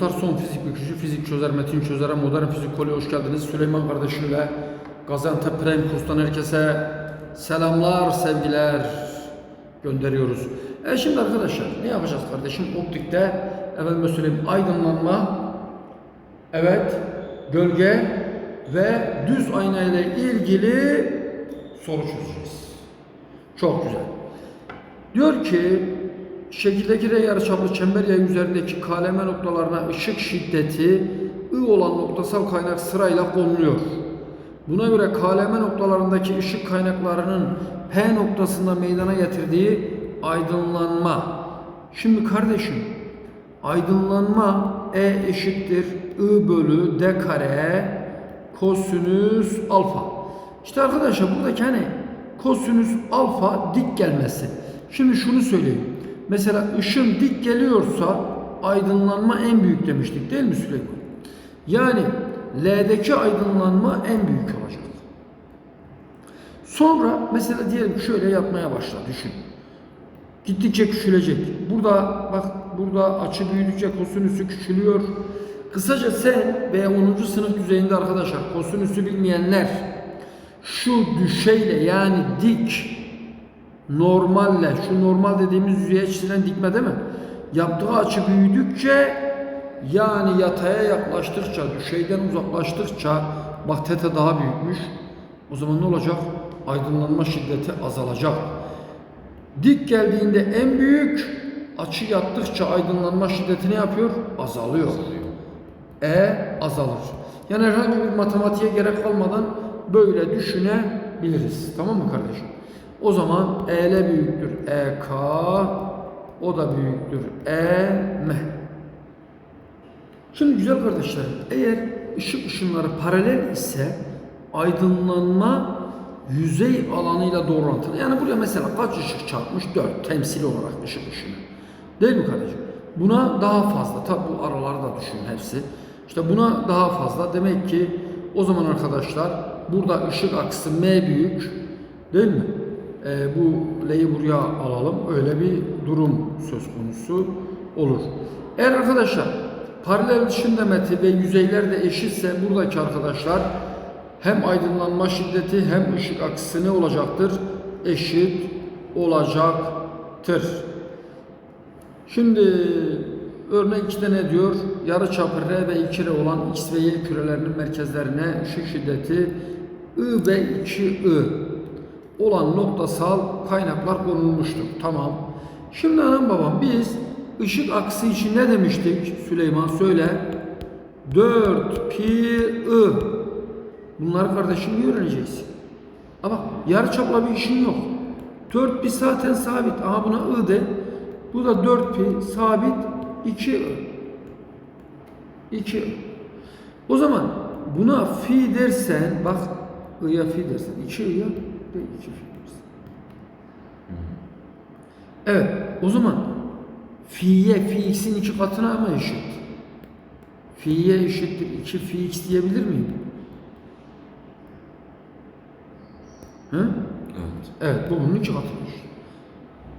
dostlar. Son fizik bükücü, fizik çözer, metin çözere, modern fizik kolye hoş geldiniz. Süleyman kardeşim ve Gaziantep Prime Kurs'tan herkese selamlar, sevgiler gönderiyoruz. E şimdi arkadaşlar ne yapacağız kardeşim? Optikte efendime söyleyeyim aydınlanma, evet, gölge ve düz ayna ile ilgili soru çözeceğiz. Çok güzel. Diyor ki şekildeki R yarıçaplı çember yay üzerindeki KLM noktalarına ışık şiddeti I olan noktasal kaynak sırayla konuluyor. Buna göre KLM noktalarındaki ışık kaynaklarının P noktasında meydana getirdiği aydınlanma. Şimdi kardeşim aydınlanma E eşittir I bölü D kare kosinüs alfa. İşte arkadaşlar buradaki hani kosinüs alfa dik gelmesi. Şimdi şunu söyleyeyim. Mesela ışın dik geliyorsa aydınlanma en büyük demiştik değil mi Süleyman? Yani L'deki aydınlanma en büyük olacak. Sonra mesela diyelim şöyle yapmaya başla düşün. Gittikçe küçülecek. Burada bak burada açı büyüdükçe kosinüsü küçülüyor. Kısaca sen veya 10. sınıf düzeyinde arkadaşlar kosinüsü bilmeyenler şu düşeyle yani dik normalle şu normal dediğimiz yüzeye çizilen dikme değil mi? Yaptığı açı büyüdükçe yani yataya yaklaştıkça, düşeyden uzaklaştıkça bak teta daha büyükmüş. O zaman ne olacak? Aydınlanma şiddeti azalacak. Dik geldiğinde en büyük, açı yattıkça aydınlanma şiddeti ne yapıyor? Azalıyor. E azalır. Yani herhangi bir matematiğe gerek kalmadan böyle düşünebiliriz. Tamam mı kardeşim? O zaman EL büyüktür EK, o da büyüktür EM. Şimdi güzel kardeşlerim, eğer ışık ışınları paralel ise aydınlanma yüzey alanıyla doğru orantılı. Yani buraya mesela kaç ışık çarpmış? 4 temsili olarak ışık ışını. Değil mi kardeşim? Buna daha fazla. Tabi bu araları da düşün hepsi. İşte buna daha fazla. Demek ki o zaman arkadaşlar burada ışık aksı M büyük. Değil mi? Ee, bu L'yi buraya alalım. Öyle bir durum söz konusu olur. Eğer arkadaşlar paralel ışın demeti ve yüzeyler de eşitse buradaki arkadaşlar hem aydınlanma şiddeti hem ışık aksı ne olacaktır? Eşit olacaktır. Şimdi örnek 2'de ne diyor? Yarı çapı R ve 2R olan X ve Y kürelerinin merkezlerine ışık şiddeti I ve 2I olan noktasal kaynaklar konulmuştur. Tamam. Şimdi anam babam biz ışık aksı için ne demiştik? Süleyman söyle. 4 pi I. Bunları kardeşim öğreneceksin. Ama yarı çapla bir işin yok. 4 pi zaten sabit. Aha buna I de. Bu da 4 pi sabit 2 I. 2 I. O zaman buna fi dersen bak I'ya fi dersen 2 I'ya de 2 fi dersen. Evet o zaman fi'ye fi x'in iki katına mı eşit? Fi'ye eşittir 2 fi x diyebilir miyim? Hı? Evet. Evet bu bunun iki katıymış.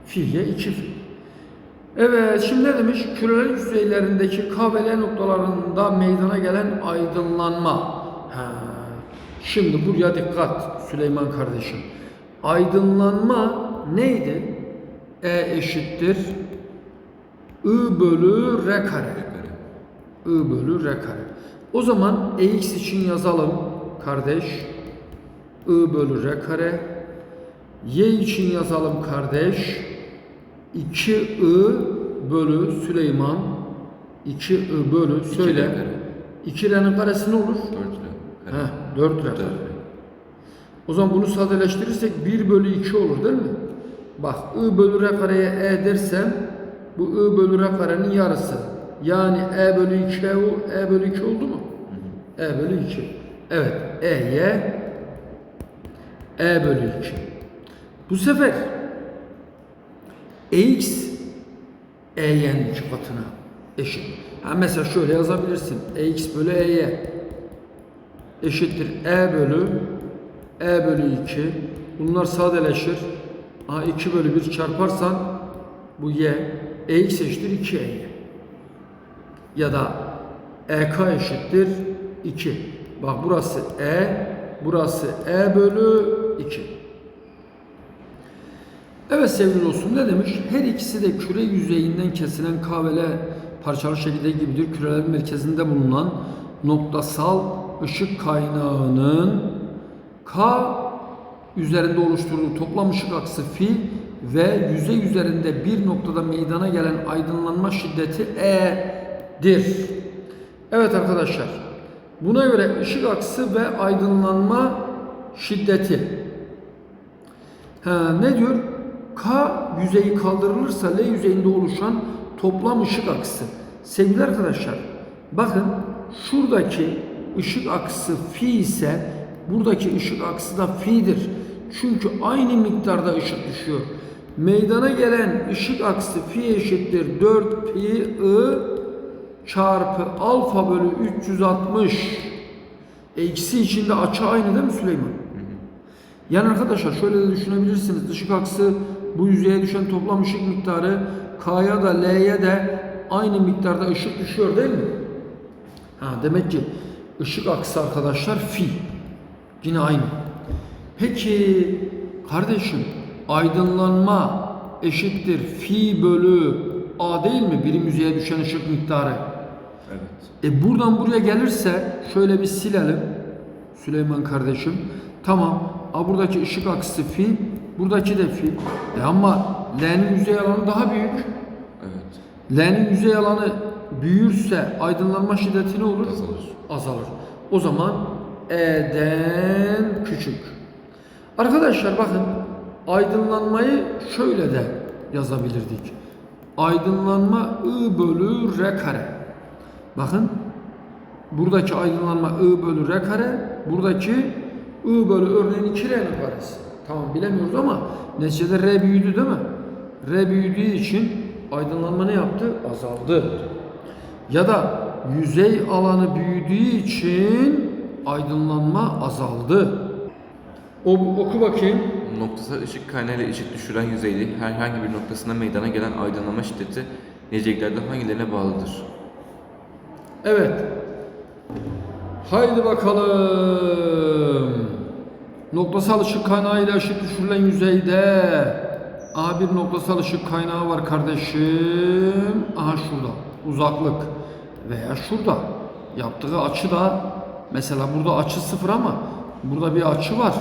Fi'ye 2 fi. Evet şimdi ne demiş? Kürelerin yüzeylerindeki K ve L noktalarında meydana gelen aydınlanma. Şimdi buraya dikkat Süleyman kardeşim. Aydınlanma neydi? E eşittir I bölü R kare. I bölü R kare. O zaman EX için yazalım kardeş. I bölü R kare. Y için yazalım kardeş. 2I bölü Süleyman. 2I bölü söyle. R kare. 2 R'nin karesi ne olur? 4 lira. Heh, 4 R Dört kare. lira. O zaman bunu sadeleştirirsek 1 bölü 2 olur değil mi? Bak I bölü R kareye E dersem bu I bölü R karenin yarısı. Yani E bölü 2 E, o- E bölü 2 oldu mu? E bölü 2. Evet. E'ye E bölü 2. Bu sefer EX EY'nin iki katına eşit. Ha mesela şöyle yazabilirsin. EX bölü EY eşittir E bölü E bölü 2. Bunlar sadeleşir. Aha 2 bölü 1 çarparsan bu Y. EX eşittir 2 EY. Ya da EK eşittir 2. Bak burası E, burası E bölü 2. Evet sevgili dostum ne demiş? Her ikisi de küre yüzeyinden kesilen K ve L parçalı şekilde gibidir. Kürelerin merkezinde bulunan noktasal ışık kaynağının K üzerinde oluşturduğu toplam ışık aksı fi ve yüzey üzerinde bir noktada meydana gelen aydınlanma şiddeti E'dir. Evet arkadaşlar. Buna göre ışık aksı ve aydınlanma şiddeti Ha, ne diyor? K yüzeyi kaldırılırsa L yüzeyinde oluşan toplam ışık aksı. Sevgili arkadaşlar, bakın şuradaki ışık aksı fi ise buradaki ışık aksı da fi'dir. Çünkü aynı miktarda ışık düşüyor. Meydana gelen ışık aksı fi eşittir 4 pi i çarpı alfa bölü 360. E ikisi içinde açı aynı değil mi Süleyman? Yani arkadaşlar şöyle de düşünebilirsiniz. Işık aksı bu yüzeye düşen toplam ışık miktarı K'ya da L'ye de aynı miktarda ışık düşüyor değil mi? Ha, demek ki ışık aksı arkadaşlar fi. Yine aynı. Peki kardeşim aydınlanma eşittir fi bölü A değil mi? Birim yüzeye düşen ışık miktarı. Evet. E buradan buraya gelirse şöyle bir silelim. Süleyman kardeşim. Tamam. A buradaki ışık aksı fi. Buradaki de fi. E ama L'nin yüzey alanı daha büyük. Evet. L'nin yüzey alanı büyürse aydınlanma şiddeti ne olur? Azalır. Azalır. O zaman E'den küçük. Arkadaşlar bakın aydınlanmayı şöyle de yazabilirdik. Aydınlanma I bölü R kare. Bakın buradaki aydınlanma I bölü R kare, buradaki I bölü örneğin 2 R'nin karesi. Tamam bilemiyoruz ama neticede R büyüdü değil mi? R büyüdüğü için aydınlanma ne yaptı? Azaldı. Ya da yüzey alanı büyüdüğü için aydınlanma azaldı. O, oku bakayım. Noktasal ışık kaynağıyla ışık düşüren yüzeyde herhangi bir noktasında meydana gelen aydınlanma şiddeti niceliklerden hangilerine bağlıdır? Evet. Haydi bakalım. Noktasal ışık kaynağıyla ışık düşürülen yüzeyde Aha bir noktasal ışık kaynağı var kardeşim. Aha şurada. Uzaklık. Veya şurada. Yaptığı açı da mesela burada açı sıfır ama burada bir açı var.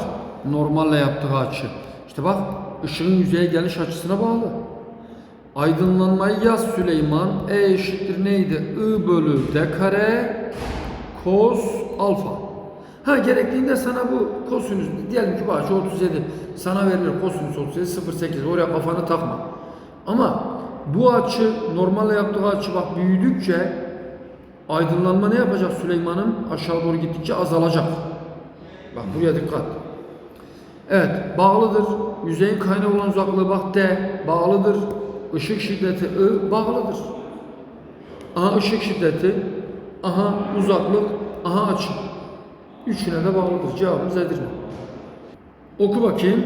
Normalle yaptığı açı. İşte bak ışığın yüzeye geliş açısına bağlı. Aydınlanmayı yaz Süleyman. E eşittir neydi? I bölü D kare kos alfa. Ha gerektiğinde sana bu kosinüs diyelim ki açı 37 sana verilir kosinüs 37 0.8 oraya kafanı takma. Ama bu açı normalde yaptığı açı bak büyüdükçe aydınlanma ne yapacak Süleyman'ım? Aşağı doğru gittikçe azalacak. Bak buraya dikkat. Evet, bağlıdır. Yüzeyin kaynağı olan uzaklığı bak D, bağlıdır. Işık şiddeti I, bağlıdır. Aha ışık şiddeti, aha uzaklık, aha açı. Üçüne de bağlıdır. Cevabımız Edirne. Oku bakayım.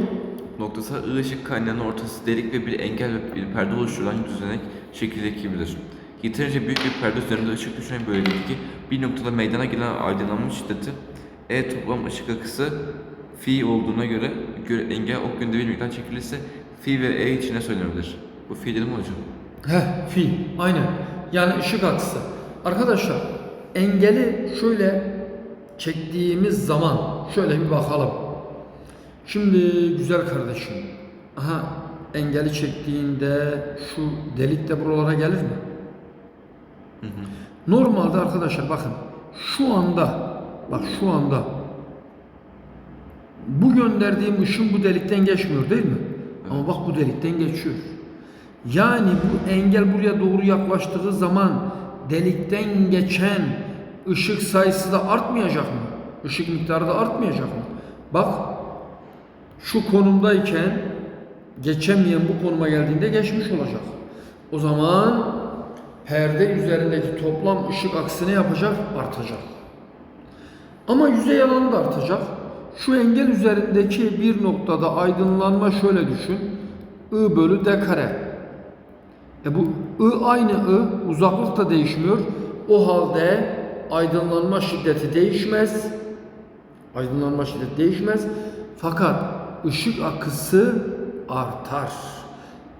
Noktasal ı ışık kaynağının ortası delik ve bir engel ve bir perde oluşturulan düzenek şekildeki gibidir. Yeterince büyük bir perde üzerinde ışık düşen bölgedeki bir noktada meydana gelen aydınlanma şiddeti E toplam ışık akısı fi olduğuna göre, göre engel ok yönünde bir miktar çekilirse fi ve E içine söylenebilir. Bu fi dedim hocam? Heh, fi. Aynen. Yani ışık aksı. Arkadaşlar, engeli şöyle çektiğimiz zaman şöyle bir bakalım. Şimdi güzel kardeşim. Aha engeli çektiğinde şu delik de buralara gelir mi? Normalde arkadaşlar bakın şu anda bak şu anda bu gönderdiğim ışın bu delikten geçmiyor değil mi? Ama bak bu delikten geçiyor. Yani bu engel buraya doğru yaklaştığı zaman delikten geçen ışık sayısı da artmayacak mı? Işık miktarı da artmayacak mı? Bak şu konumdayken geçemeyen bu konuma geldiğinde geçmiş olacak. O zaman perde üzerindeki toplam ışık aksine yapacak? Artacak. Ama yüzey alanı da artacak. Şu engel üzerindeki bir noktada aydınlanma şöyle düşün. I bölü D kare. E bu I aynı I, uzaklık da değişmiyor. O halde aydınlanma şiddeti değişmez. Aydınlanma şiddeti değişmez. Fakat ışık akısı artar.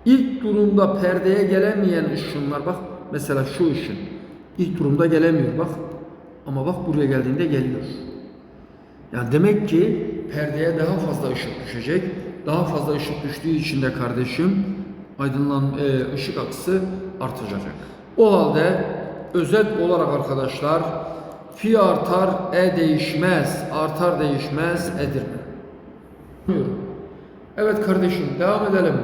İlk durumda perdeye gelemeyen ışınlar bak mesela şu ışın ilk durumda gelemiyor bak. Ama bak buraya geldiğinde geliyor. Yani demek ki perdeye daha fazla ışık düşecek. Daha fazla ışık düştüğü için de kardeşim aydınlan e, ışık akısı artacak. O halde özet olarak arkadaşlar fi artar e değişmez, artar değişmez edirme. Buyurun. Evet kardeşim devam edelim.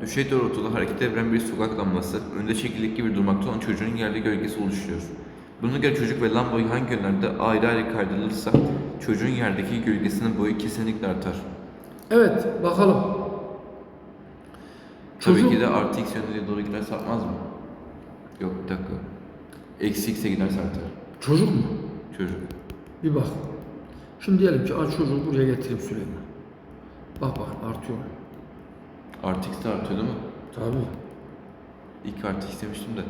Düşey doğrultuda hareket eden bir sokak lambası önünde çekirdek gibi durmakta olan çocuğun yerde gölgesi oluşturuyor. Buna göre çocuk ve lamba hangi yönlerde ayrı ayrı kaydırılırsa çocuğun yerdeki gölgesinin boyu kesinlikle artar. Evet bakalım. Tabii Çocuk- ki de artı x yönüne doğru giderse artmaz mı? Yok bir dakika. Eksi x'e giderse artar. Çocuk mu? Çocuk. Bir bak. Şimdi diyelim ki aç çocuğu buraya getireyim Süleyman. Bak bak artıyor. Artı x de artıyor değil mi? Tabii. İlk artı x demiştim de.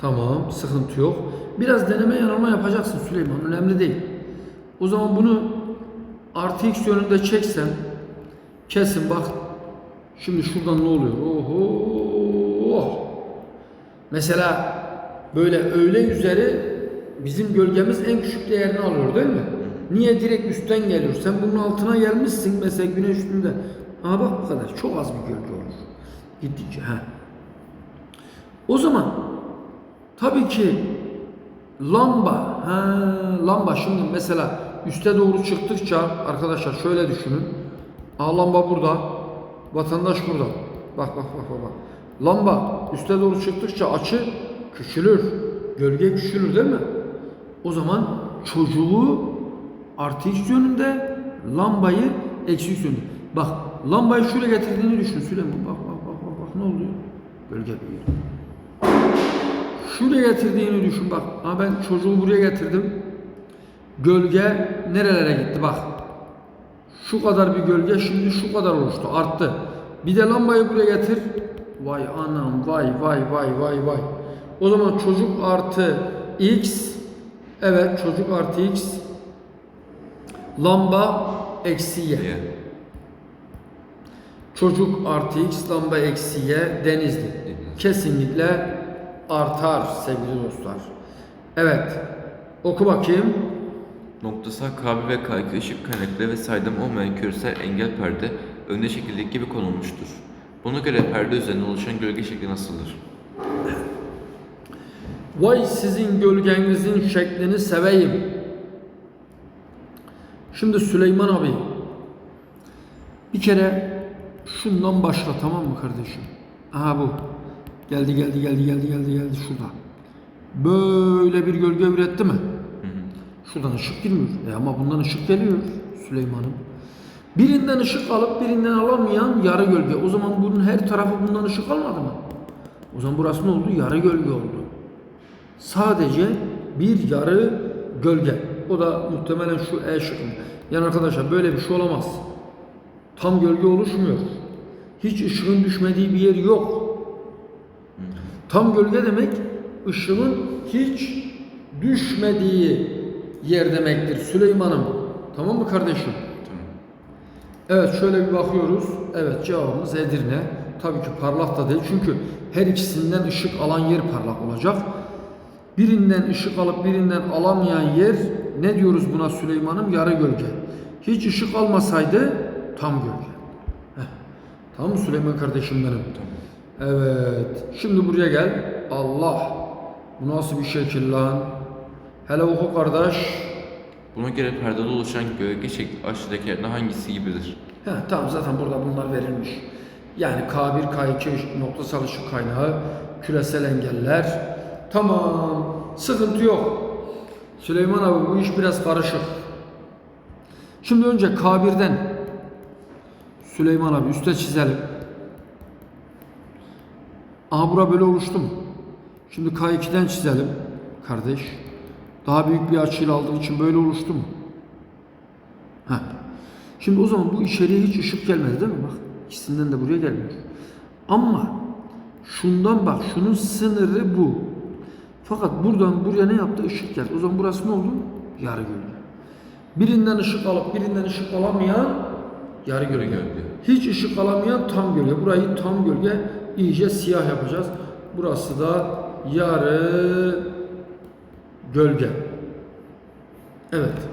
Tamam, sıkıntı yok. Biraz deneme yanılma yapacaksın Süleyman, önemli değil. O zaman bunu artı x yönünde çeksen, kesin bak. Şimdi şuradan ne oluyor? Oho! Mesela böyle öğle üzeri bizim gölgemiz en küçük değerini alıyor değil mi? Niye direkt üstten geliyor? Sen bunun altına gelmişsin mesela güneş üstünde. Aha bak bu kadar. Çok az bir gölge olur. Gittikçe. Ha. O zaman tabii ki lamba, ha, lamba şimdi mesela üste doğru çıktıkça arkadaşlar şöyle düşünün. Aa, lamba burada, vatandaş burada. Bak bak bak. bak. Lamba üste doğru çıktıkça açı küçülür, gölge küçülür değil mi? O zaman çocuğu artı x yönünde, lambayı eksi x yönünde. Bak lambayı şöyle getirdiğini düşün Süleyman. Bak bak bak bak, bak ne oluyor? Gölge büyüyor. Şuraya getirdiğini düşün bak. Ha ben çocuğu buraya getirdim. Gölge nerelere gitti bak. Şu kadar bir gölge şimdi şu kadar oluştu. Arttı. Bir de lambayı buraya getir. Vay anam vay vay vay vay vay. O zaman çocuk artı x. Evet çocuk artı x. Lamba eksi y. Y. Çocuk artı x, lamba eksi y, denizli. Kesinlikle artar sevgili dostlar. Evet. Oku bakayım. Noktasal KB ve K2 ışık kaynaklı ve saydam olmayan küresel engel perde önde şekildeki gibi konulmuştur. Buna göre perde üzerinde oluşan gölge şekli nasıldır? Vay sizin gölgenizin şeklini seveyim. Şimdi Süleyman abi bir kere şundan başla tamam mı kardeşim? Aha bu. Geldi geldi geldi geldi geldi geldi şurada. Böyle bir gölge üretti mi? Şuradan ışık girmiyor. E ama bundan ışık geliyor Süleyman'ım. Birinden ışık alıp birinden alamayan yarı gölge. O zaman bunun her tarafı bundan ışık almadı mı? O zaman burası ne oldu? Yarı gölge oldu. Sadece bir yarı gölge. O da muhtemelen şu E şıkkı. Yani arkadaşlar böyle bir şey olamaz. Tam gölge oluşmuyor. Hiç ışığın düşmediği bir yer yok. Tam gölge demek ışığın hiç düşmediği yer demektir Süleyman'ım. Tamam mı kardeşim? Tamam. Evet şöyle bir bakıyoruz. Evet cevabımız Edirne. Tabii ki parlak da değil. Çünkü her ikisinden ışık alan yer parlak olacak. Birinden ışık alıp birinden alamayan yer ne diyoruz buna Süleyman'ım? Yarı gölge. Hiç ışık almasaydı tam gölge. Heh. Tamam Süleyman kardeşim benim? Evet. Şimdi buraya gel. Allah. Bu nasıl bir şekil lan? Hele oku kardeş. Buna göre perdede oluşan gölge şekli aşağıdakilerden hangisi gibidir? He, tamam zaten burada bunlar verilmiş. Yani K1, K2 noktasal ışık kaynağı, küresel engeller. Tamam, sıkıntı yok. Süleyman abi bu iş biraz karışık. Şimdi önce K1'den Süleyman abi üste çizelim. Aha bura böyle oluştu mu? Şimdi K2'den çizelim kardeş. Daha büyük bir açıyla aldığı için böyle oluştu mu? Heh. Şimdi o zaman bu içeriye hiç ışık gelmedi değil mi? Bak ikisinden de buraya gelmiyor. Ama şundan bak şunun sınırı bu. Fakat buradan buraya ne yaptı? Işık geldi. O zaman burası ne oldu? Yarı gölge. Birinden ışık alıp birinden ışık alamayan yarı gölge. gölge. Hiç ışık alamayan tam gölge. Burayı tam gölge iyice siyah yapacağız. Burası da yarı gölge. Evet.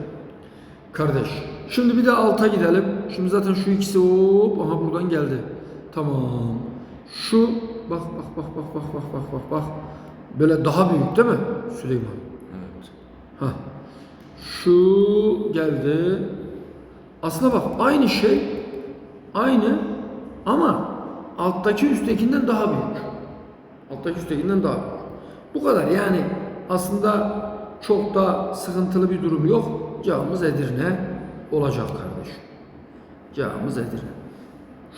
Kardeş. Şimdi bir de alta gidelim. Şimdi zaten şu ikisi hop aha buradan geldi. Tamam. Şu bak bak bak bak bak bak bak bak bak. Böyle daha büyük değil mi Süleyman? Evet. Ha. Şu geldi. Aslında bak aynı şey aynı ama alttaki üsttekinden daha büyük. Alttaki üsttekinden daha büyük. Bu kadar yani aslında çok da sıkıntılı bir durum yok. Cevabımız Edirne olacak kardeş. Cevabımız Edirne.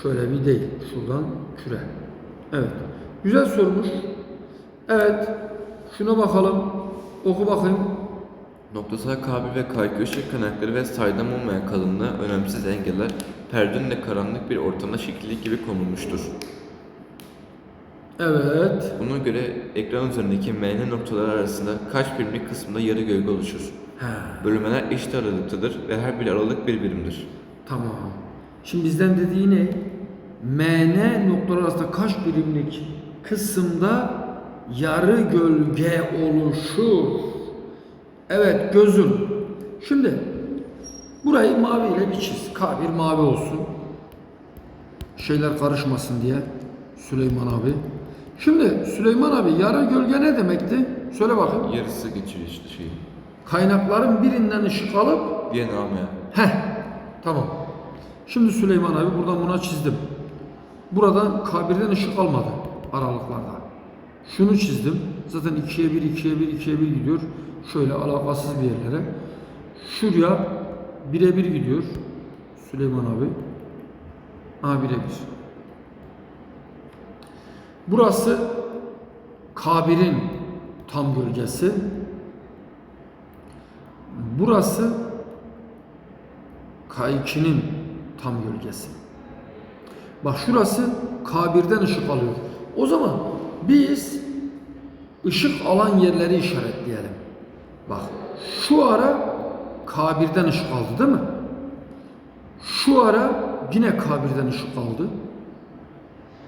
Şöyle bir değil. Şuradan küre. Evet. Güzel sormuş. Evet. Şuna bakalım. Oku bakayım. Noktasal kabul ve kaykı ışık kaynakları ve saydam olmayan kalınlığı önemsiz engeller perde önünde karanlık bir ortamda şekilli gibi konulmuştur. Evet. Buna göre ekran üzerindeki MN noktaları arasında kaç birimlik kısmında yarı gölge oluşur? He. Bölümler eşit aralıktadır ve her bir aralık bir birimdir. Tamam. Şimdi bizden dediği ne? MN noktalar arasında kaç birimlik kısımda yarı gölge oluşur? Evet gözüm. Şimdi burayı mavi ile bir çiz. K1 mavi olsun. Şeyler karışmasın diye Süleyman abi. Şimdi Süleyman abi yarı gölge ne demekti? Söyle bakayım. Yarısı geçiyor işte şey. Kaynakların birinden ışık alıp Diğer almayan. Heh, tamam. Şimdi Süleyman abi buradan buna çizdim. Buradan kabirden ışık almadı aralıklarda. Şunu çizdim. Zaten 2'ye 1, 2'ye 1, 2'ye 1 gidiyor. Şöyle alakasız bir yerlere. Şuraya 1'e 1 gidiyor. Süleyman abi. Ha 1'e 1. Burası kabirin tam gölgesi. Burası K2'nin tam gölgesi. Bak şurası K1'den ışık alıyor. O zaman biz ışık alan yerleri işaretleyelim. Bak şu ara K1'den ışık aldı değil mi? Şu ara yine K1'den ışık aldı.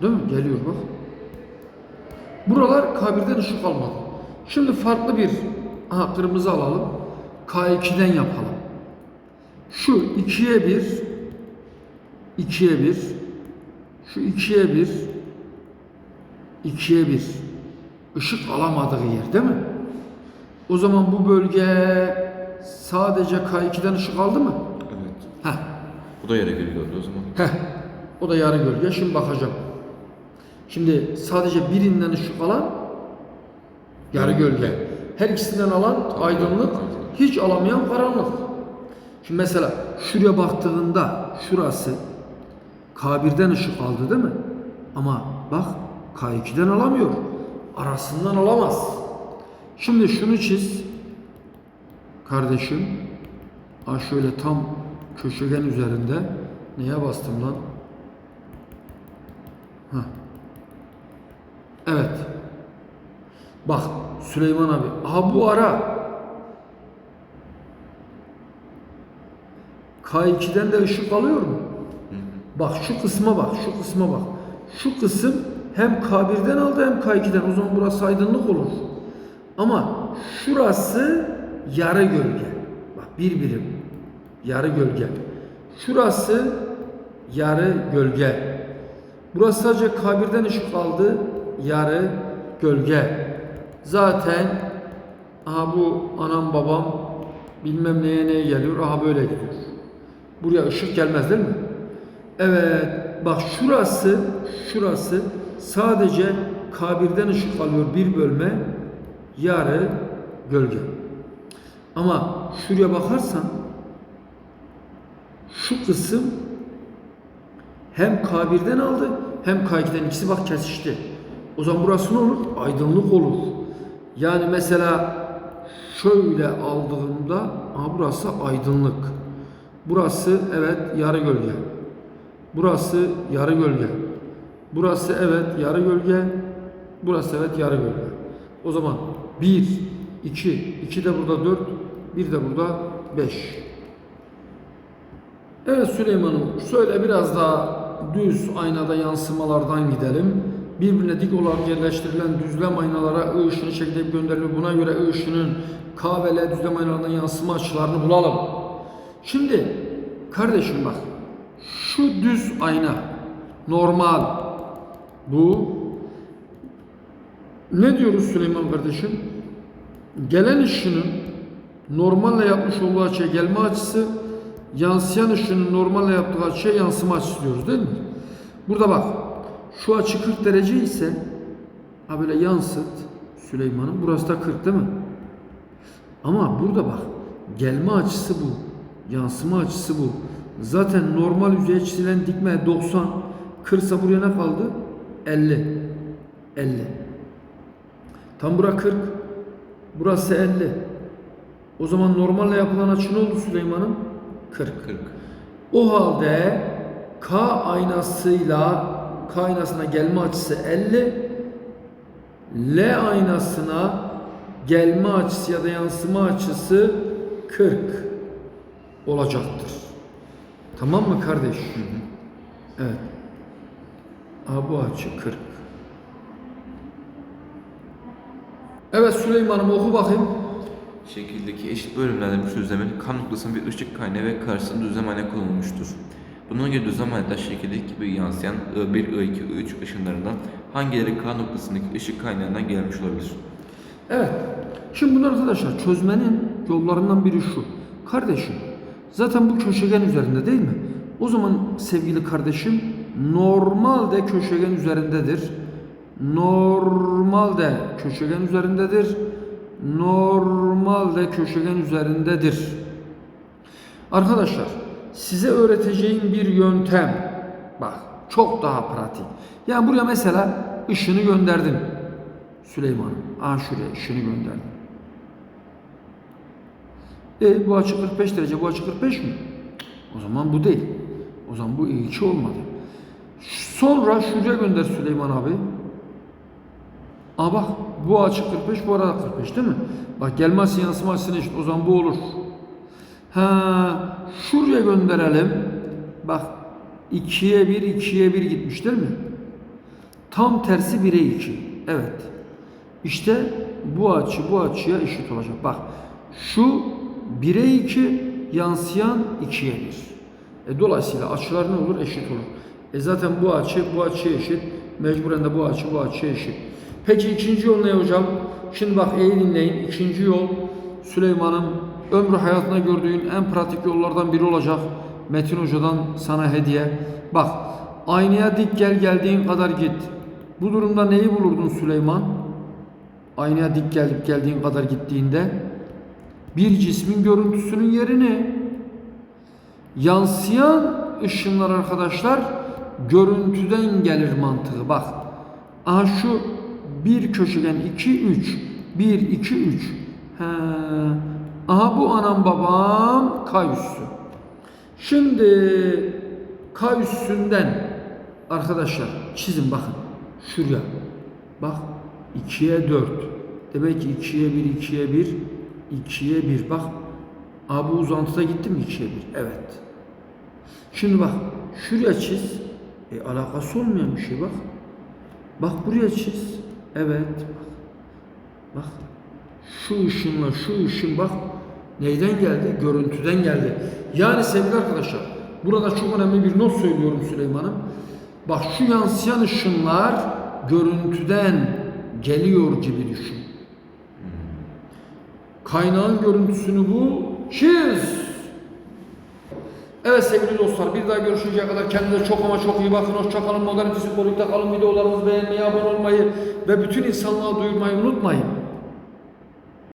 Değil mi? Geliyor bak. Buralar K1'den ışık almadı. Şimdi farklı bir aha kırmızı alalım. K2'den yapalım. Şu 2'ye 1 2'ye 1 şu 2'ye 1 2'ye 1 ışık alamadığı yer değil mi? O zaman bu bölge sadece K2'den ışık aldı mı? Evet. Heh. Bu da yarı gölge oldu o zaman. Heh. O da yarı gölge. Şimdi bakacağım. Şimdi sadece birinden ışık alan yarı gölge. Her ikisinden alan aydınlık, hiç alamayan karanlık. Şimdi mesela şuraya baktığında şurası K1'den ışık aldı değil mi? Ama bak K2'den alamıyor. Arasından alamaz. Şimdi şunu çiz. Kardeşim. Ha şöyle tam köşegen üzerinde. Neye bastım lan? Hah. Evet. Bak Süleyman abi. Aha bu ara K2'den de ışık alıyor mu? Bak şu kısma bak, şu kısma bak. Şu kısım hem K1'den aldı hem K2'den. O zaman burası aydınlık olur. Ama şurası yarı gölge. Bak bir birim. Yarı gölge. Şurası yarı gölge. Burası sadece K1'den ışık aldı. Yarı gölge. Zaten aha bu anam babam bilmem neye neye geliyor. Aha böyle gidiyor. Buraya ışık gelmez değil mi? Evet. Bak şurası, şurası sadece K1'den ışık alıyor bir bölme. Yarı gölge. Ama şuraya bakarsan şu kısım hem K1'den aldı hem K2'den ikisi bak kesişti. O zaman burası ne olur? Aydınlık olur. Yani mesela şöyle aldığımda aha burası aydınlık. Burası evet yarı gölge. Burası yarı gölge. Burası evet yarı gölge. Burası evet yarı gölge. O zaman 1, 2, 2 de burada 4, 1 de burada 5. Evet Süleyman'ım şöyle biraz daha düz aynada yansımalardan gidelim. Birbirine dik olarak yerleştirilen düzlem aynalara I ışını çekilip gönderilir. Buna göre I ışının K ve L düzlem aynalarından yansıma açılarını bulalım. Şimdi kardeşim bak şu düz ayna normal bu ne diyoruz Süleyman kardeşim? Gelen ışının normalle yapmış olduğu açıya gelme açısı, yansıyan ışının normalle yaptığı açıya yansıma açısı diyoruz değil mi? Burada bak, şu açı 40 derece ise, ha böyle yansıt Süleyman'ın, burası da 40 değil mi? Ama burada bak, gelme açısı bu, yansıma açısı bu. Zaten normal yüzeye çizilen dikme 90, 40 ise buraya ne kaldı? 50. 50. Tam bura 40. Burası 50. O zaman normalle yapılan açı ne oldu Süleyman'ım? 40. 40. O halde K aynasıyla K aynasına gelme açısı 50. L aynasına gelme açısı ya da yansıma açısı 40 olacaktır. Tamam mı kardeş? Evet. Aa, bu açı 40. Evet Süleyman'ım oku bakayım. Şekildeki eşit bölümlerden bir düzlemin kan noktasının bir ışık kaynağı ve karşısında düzlem ayna kullanılmıştır. Buna göre düzlem aynada şekildeki gibi yansıyan I1, I2, I3 ışınlarından hangileri kan noktasındaki ışık kaynağından gelmiş olabilir? Evet. Şimdi bunu arkadaşlar çözmenin yollarından biri şu. Kardeşim zaten bu köşegen üzerinde değil mi? O zaman sevgili kardeşim normalde köşegen üzerindedir. Normalde köşegen üzerindedir. Normalde köşegen üzerindedir. Arkadaşlar size öğreteceğim bir yöntem bak çok daha pratik. Yani buraya mesela ışını gönderdim. Süleyman'ım. Aa şuraya ışını gönderdim. E bu açı 45 derece, bu açı 45 mi? O zaman bu değil. O zaman bu ilçe olmadı. Sonra şuraya gönder Süleyman abi. Aa bak bu açı 45, bu arada 45 değil mi? Bak gelmezse yansıma açısına eşit. O zaman bu olur. Ha, şuraya gönderelim. Bak 2'ye 1, 2'ye 1 gitmiş değil mi? Tam tersi 1'e 2. Evet. İşte bu açı bu açıya eşit olacak. Bak şu 1'e 2 yansıyan 2'ye 1. E, dolayısıyla açılar ne olur? Eşit olur. E zaten bu açı bu açıya eşit. Mecburen de bu açı bu açıya eşit. Peki ikinci yol ne hocam? Şimdi bak iyi dinleyin. İkinci yol Süleyman'ın ömrü hayatında gördüğün en pratik yollardan biri olacak. Metin Hoca'dan sana hediye. Bak aynaya dik gel geldiğin kadar git. Bu durumda neyi bulurdun Süleyman? Aynaya dik gelip geldiğin kadar gittiğinde bir cismin görüntüsünün yerini yansıyan ışınlar arkadaşlar görüntüden gelir mantığı. Bak. Aha şu bir köşegen 2 3 1 2 3. He. Aha bu anam babam K üssü. Şimdi K üssünden arkadaşlar çizin bakın. Şuraya. Bak 2'ye 4. Demek ki 2'ye 1 2'ye 1 2'ye 1 bak. Abi uzantıda gitti mi 2'ye 1? Evet. Şimdi bak şuraya çiz. E, alakası olmayan bir şey bak. Bak buraya çiz. Evet bak. Bak. Şu ışınla şu ışın bak. Neyden geldi? Görüntüden geldi. Yani sevgili arkadaşlar burada çok önemli bir not söylüyorum Süleyman'ım. Bak şu yansıyan ışınlar görüntüden geliyor gibi düşün. Kaynağın görüntüsünü bul, çiz. Evet sevgili dostlar bir daha görüşünceye kadar kendinize çok ama çok iyi bakın. Hoşçakalın. Modern Psikolojik'te kalın videolarımızı beğenmeyi, abone olmayı ve bütün insanlığa duyurmayı unutmayın.